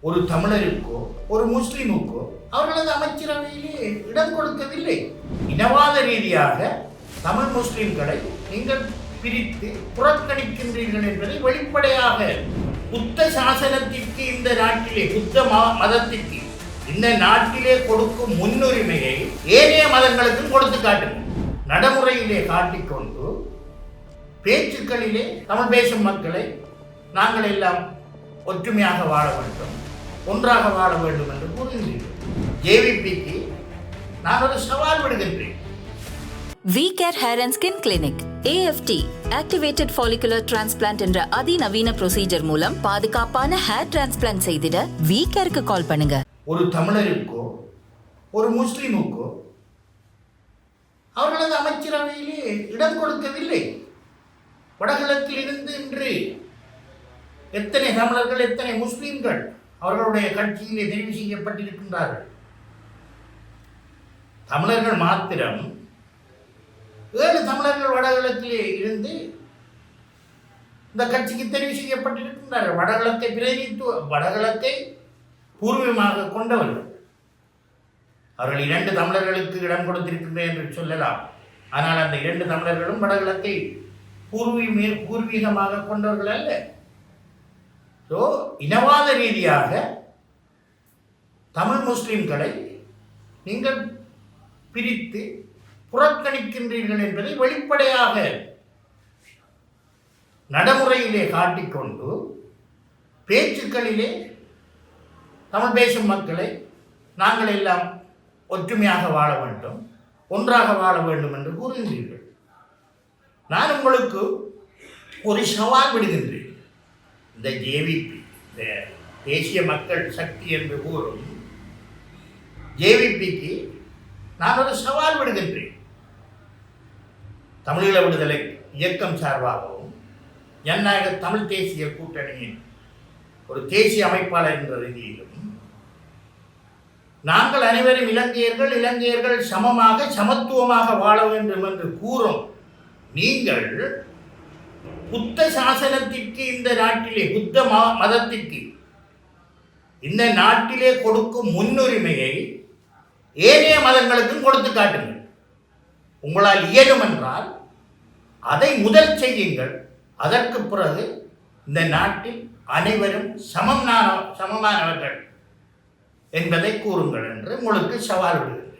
ஒரு தமிழருக்கோ ஒரு முஸ்லிமுக்கோ அவர்களது அமைச்சரவையிலே இடம் கொடுக்கவில்லை. இனவாத ரீதியாக தமிழ் முஸ்லிம்களை நீங்கள் பிரித்து புறக்கணிக்கின்றீர்கள் என்பதை வெளிப்படையாக புத்த சாசனத்திற்கு இந்த நாட்டிலே புத்த ம- மதத்திற்கு இந்த நாட்டிலே கொடுக்கும் முன்னுரிமையை ஏனைய மதங்களுக்கும் கொடுத்து காட்டுங்கள் நடைமுறையிலே காட்டிக்கொண்டு பேச்சுக்களிலே தமிழ் பேசும் மக்களை நாங்கள் எல்லாம் ஒற்றுமையாக வாழ வேண்டும். ஒன்றாக வாழ வேண்டும் என்று கூறுகின்றீர்கள் ஜேவிபிக்கு நான் ஒரு சவால் விடுகின்றேன். V care hair and skin clinic AFT activated follicular transplant என்ற அதிநவீன ப்ரொசீஜர் மூலம் பாதுகாப்பான ஹேர் டிரான்ஸ்பிளான்ட் செய்திட வி கேருக்கு கால் பண்ணுங்க. ஒரு தமிழருக்கோ ஒரு முஸ்லிமுக்கோ அவர்களது அமைச்சரவையிலே இடம் கொடுக்கவில்லை. வடகிழக்கில் இருந்து இன்று எத்தனை தமிழர்கள் எத்தனை முஸ்லிம்கள் அவர்களுடைய கட்சியிலே தெரிவு செய்யப்பட்டிருக்கின்றார்கள். தமிழர்கள் மாத்திரம் ஏழு தமிழர்கள் வடகிழக்கிலே இருந்து இந்த கட்சிக்கு தெரிவு செய்யப்பட்டிருக்கின்றார்கள். வடகிழக்கை பிரதிநிதித்துவ வடகிழக்கை பூர்வீகமாக கொண்டவர்கள். அவர்கள் இரண்டு தமிழர்களுக்கு இடம் கொடுத்திருக்கின்றேன் என்று சொல்லலாம். ஆனால் அந்த இரண்டு தமிழர்களும் வடகிழக்கை பூர்வீக பூர்வீகமாக கொண்டவர்கள் அல்ல. ஸோ இனவாத ரீதியாக தமிழ் முஸ்லீம்களை நீங்கள் பிரித்து புறக்கணிக்கின்றீர்கள் என்பதை வெளிப்படையாக நடைமுறையிலே காட்டிக்கொண்டு பேச்சுக்களிலே தமிழ் பேசும் மக்களை நாங்கள் எல்லாம் ஒற்றுமையாக வாழ வேண்டும் ஒன்றாக வாழ வேண்டும் என்று கூறுகின்றீர்கள். நான் உங்களுக்கு ஒரு சவால் விடுகின்றேன். இந்த ஜேவிபி இந்த தேசிய மக்கள் சக்தி என்று கூறும் ஜேவிபிக்கு நான் ஒரு சவால் விடுகின்றேன். தமிழீழ விடுதலை இயக்கம் சார்பாகவும் ஜனநாயக தமிழ் தேசிய கூட்டணியின் ஒரு தேசிய அமைப்பாளர் என்ற ரீதியிலும் நாங்கள் அனைவரும் இலங்கையர்கள் இலங்கையர்கள் சமமாக சமத்துவமாக வாழ வேண்டும் என்று கூறும் நீங்கள் புத்த சாசனத்திற்கு இந்த நாட்டிலே புத்த ம- மதத்திற்கு. இந்த நாட்டிலே கொடுக்கும் முன்னுரிமையை ஏனைய மதங்களுக்கும் கொடுத்து காட்டுங்கள். உங்களால் இயலும் என்றால் அதை முதல் செய்யுங்கள். அதற்கு பிறகு இந்த நாட்டில் அனைவரும் சமம் சமமானவர்கள் என்பதை கூறுங்கள் என்று உங்களுக்கு சவால் விடுகிறேன்